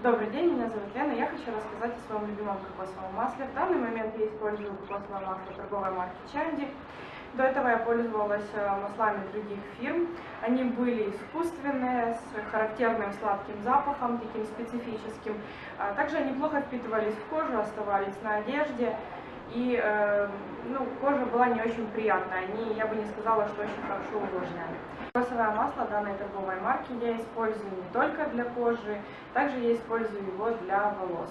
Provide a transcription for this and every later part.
Добрый день, меня зовут Лена. Я хочу рассказать о своем любимом кокосовом масле. В данный момент я использую кокосовое масло торговой марки Чанди. До этого я пользовалась э, маслами других фирм. Они были искусственные, с характерным сладким запахом, таким специфическим. А Также они плохо впитывались в кожу, оставались на одежде. И э, ну, кожа была не очень приятная. Они, я бы не сказала, что очень хорошо увлажняли. Кокосовое масло данной торговой марки я использую не только для кожи, также я использую его для волос.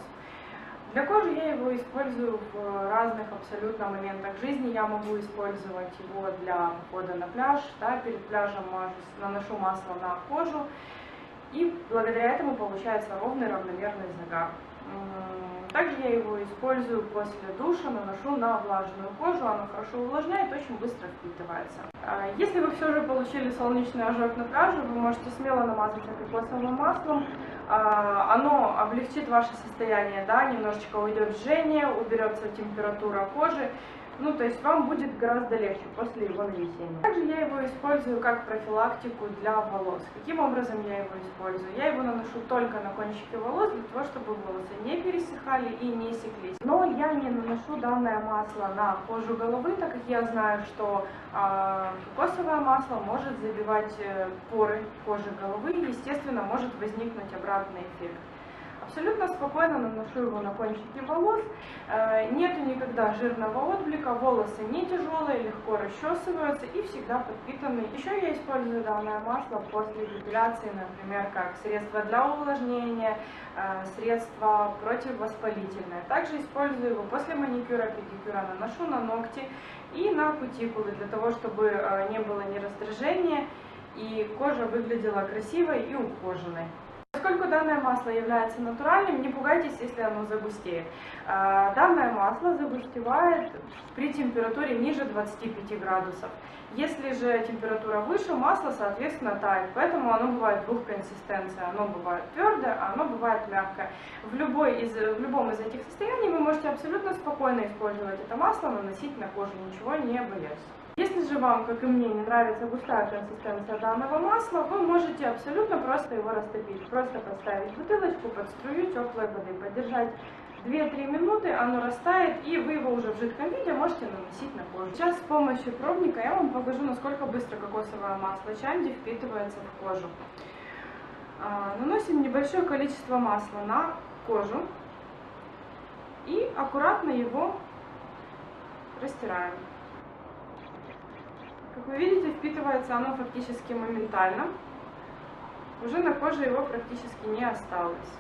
Для кожи я его использую в разных абсолютно моментах жизни. Я могу использовать его для похода на пляж, да, перед пляжем мажусь, наношу масло на кожу, и благодаря этому получается ровный равномерный загар. Также я его использую после душа, наношу на влажную кожу, оно хорошо увлажняет, очень быстро впитывается. А Если вы все же получили солнечный ожог на пляже, вы можете смело намазаться кокосовым маслом. А, Оно облегчит ваше состояние, да, немножечко уйдет жжение, уберется температура кожи. Ну, то есть вам будет гораздо легче после его нанесения. Также я его использую как профилактику для волос. Каким образом я его использую? Я его наношу только на кончики волос, для того, чтобы волосы не пересыхали и не секлись. Но я не наношу данное масло на кожу головы, так как я знаю, что а, кокосовое масло может забивать э, поры кожи головы, и, естественно, может возникнуть обратный эффект. Абсолютно спокойно наношу его на кончики волос. Э, Нету никогда жирного отблика, волосы не тяжелые, легко расчесываются и всегда подпитаны. Еще я использую данное масло после депиляции, например, как средство для увлажнения, э, средство противовоспалительное. Также использую его после маникюра, педикюра, наношу на ногти и на кутикулы, для того, чтобы э, не было ни раздражения и кожа выглядела красивой и ухоженной. Поскольку данное масло является натуральным, не пугайтесь, если оно загустеет. А, Данное масло загустевает при температуре ниже 25 градусов. Если же температура выше, масло, соответственно, тает. Поэтому оно бывает двух консистенций. Оно бывает твердое, а оно бывает мягкое. В, любой из, в любом из этих состояний вы можете абсолютно спокойно использовать это масло, наносить на кожу, ничего не боясь. Если же вам, как и мне, не нравится густая консистенция данного масла, вы можете абсолютно просто его растопить. Просто поставить бутылочку под струю теплой воды, подержать 2-3 минуты, оно растает, и вы его уже в жидком виде можете наносить на кожу. Сейчас с помощью пробника я вам покажу, насколько быстро кокосовое масло чанди впитывается в кожу. А, Наносим небольшое количество масла на кожу и аккуратно его растираем. Как вы видите, впитывается оно фактически моментально. Уже на коже его практически не осталось.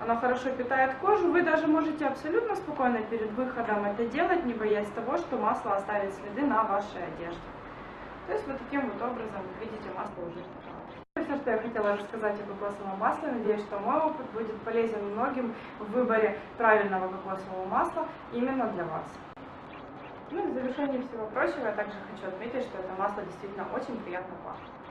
Оно хорошо питает кожу. Вы даже можете абсолютно спокойно перед выходом это делать, не боясь того, что масло оставит следы на вашей одежде. То есть вот таким вот образом, вы видите, масло уже все, что я хотела рассказать о кокосовом масле. Надеюсь, что мой опыт будет полезен многим в выборе правильного кокосового масла именно для вас. Ну и в завершении всего прочего я также хочу отметить, что это масло действительно очень приятно пахнет.